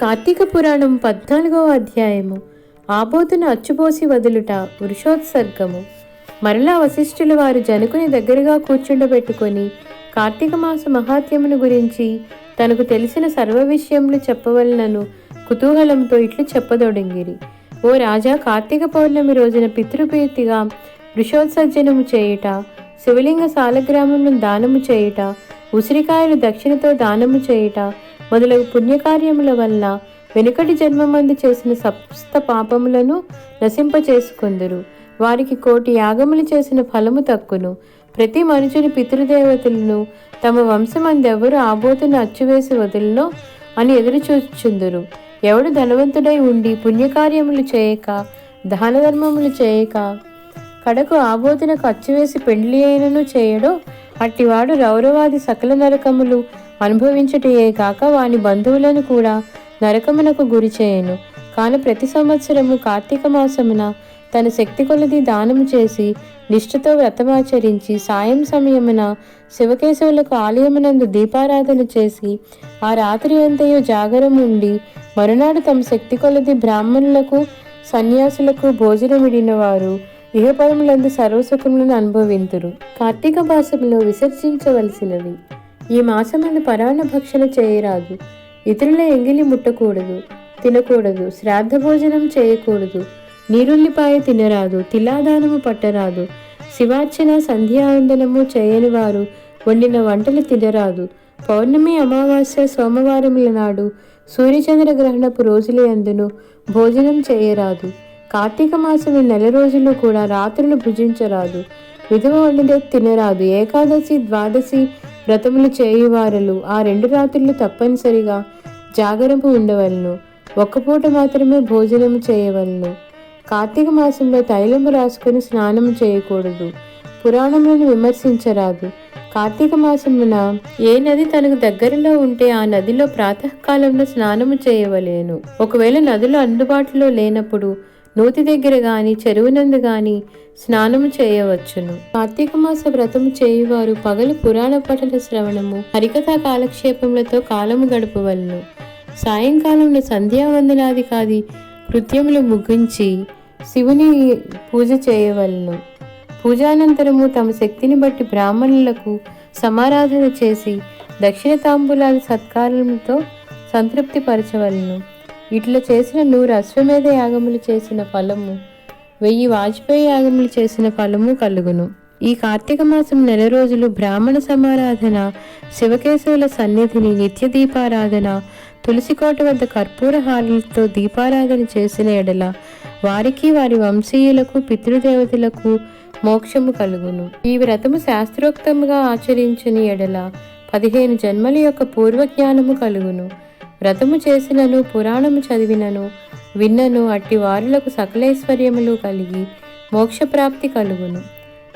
కార్తీక పురాణం పద్నాలుగవ అధ్యాయము. ఆబోతును అచ్చుపోసి వదులుట వృషోత్సర్గము మరలా వశిష్ఠులు వారు జనకుని దగ్గరగా కూర్చుండబెట్టుకొని కార్తీక మాస మహాత్యమును గురించి తనకు తెలిసిన సర్వ విషయములు చెప్పవలనను కుతూహలంతో ఇట్లు చెప్పదొడంగిరి. ఓ రాజా కార్తీక పౌర్ణమి రోజున పితృప్రీతిగా వృషోత్సర్జనము చేయుట శివలింగ సాలగ్రామమును దానము చేయుట ఉసిరికాయలు దక్షిణతో దానము చేయుట మొదలగు పుణ్యకార్యముల వల్ల వెనుకటి జన్మమందు చేసిన సప్త పాపములను నశింపచేసుకుందరు. వారికి కోటి యాగములు చేసిన ఫలము తక్కును. ప్రతి మనుషుని పితృదేవతలను తమ వంశమందెవరు ఆబోతును అచ్చువేసి వదులునో అని ఎదురుచూచుందురు ఎవడు ధనవంతుడై ఉండి పుణ్యకార్యములు చేయక దానధర్మములు చేయక కడకు ఆబోతునకు అచ్చువేసి పెండ్లి అయినను చేయడో అట్టివాడు రౌరవాది సకల నరకములు అనుభవించుటయే కాక వాని బంధువులను కూడా నరకమునకు గురి చేయను. కాను ప్రతి సంవత్సరము కార్తీక మాసమున తన శక్తి కొలది దానము చేసి నిష్ఠతో వ్రతమాచరించి సాయం సమయమున శివకేశవులకు ఆలయమునందు దీపారాధన చేసి ఆ రాత్రి అంతయు జాగరం ఉండి మరునాడు తమ శక్తి కొలది బ్రాహ్మణులకు సన్యాసులకు భోజనమిడిన వారు ఇహపరములందు సర్వసుఖములను అనుభవింతురు. కార్తీక మాసములో విసర్జించవలసినవి. ఈ మాసమందు పరాణ భక్షణ చేయరాదు. ఇతరుల ఎంగిలి ముట్టకూడదు తినకూడదు శ్రాద్ధ భోజనం చేయకూడదు నీరుల్లిపాయ తినరాదు తిలాదానము పట్టరాదు శివార్చన సంధ్యావందనము చేయని వారు వండిన వంటలు తినరాదు. పౌర్ణమి అమావాస్య సోమవారముల నాడు సూర్యచంద్ర గ్రహణపు రోజుల ఎందును భోజనం చేయరాదు. కార్తీక మాసము నెల రోజులు కూడా రాత్రులు భుజించరాదు. విధవ వండిన తినరాదు. ఏకాదశి ద్వాదశి వ్రతములు చేయువారలు. ఆ రెండు రాత్రులు తప్పనిసరిగా జాగరపు ఉండవలను. ఒక్కపూట మాత్రమే భోజనము చేయవలను. కార్తీక మాసంలో తైలము రాసుకొని స్నానము చేయకూడదు. పురాణములను విమర్శించరాదు. కార్తీక మాసమున ఏ నది తనకు దగ్గరలో ఉంటే ఆ నదిలో ప్రాతకాలంలో స్నానము చేయవలేను. ఒకవేళ నదులు అందుబాటులో లేనప్పుడు నూతి దగ్గర గాని చెరువునందు గాని స్నానము చేయవచ్చును. కార్తీక మాస వ్రతము చేయువారు పగలు పురాణ పఠన శ్రవణము హరికథా కాలక్షేపములతో కాలము గడపవలను. సాయంకాలంలో సంధ్యావందనాది కాది కృత్యములు ముగించి శివుని పూజ చేయవలను. పూజానంతరము తమ శక్తిని బట్టి బ్రాహ్మణులకు సమారాధన చేసి దక్షిణ తాంబూలాల సత్కారములతో సంతృప్తి పరచవలను ఇట్లా చేసిన నూరు అశ్వమేధ యాగములు చేసిన ఫలము వెయ్యి వాజ్పేయి యాగములు చేసిన ఫలము కలుగును. ఈ కార్తీక మాసం నెల రోజులు బ్రాహ్మణ సమారాధన శివకేశవుల సన్నిధిని నిత్య దీపారాధన తులసికోట వద్ద కర్పూర హారలతో దీపారాధన చేసిన ఎడల వారికి వారి వంశీయులకు పితృదేవతలకు మోక్షము కలుగును. ఈ వ్రతము శాస్త్రోక్తముగా ఆచరించని ఎడల పదిహేను జన్మల యొక్క పూర్వజ్ఞానము కలుగును. వ్రతము చేసినను పురాణము చదివినను విన్నను అట్టి వారులకు సకలైశ్వర్యములు కలిగి మోక్షప్రాప్తి కలుగును.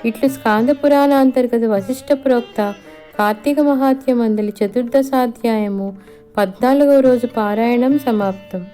ఇట్లు స్కాంద పురాణ అంతర్గత వశిష్ఠ ప్రోక్త కార్తీక మహాత్యమందలి చతుర్దశాధ్యాయము పద్నాలుగవ రోజు పారాయణం సమాప్తం.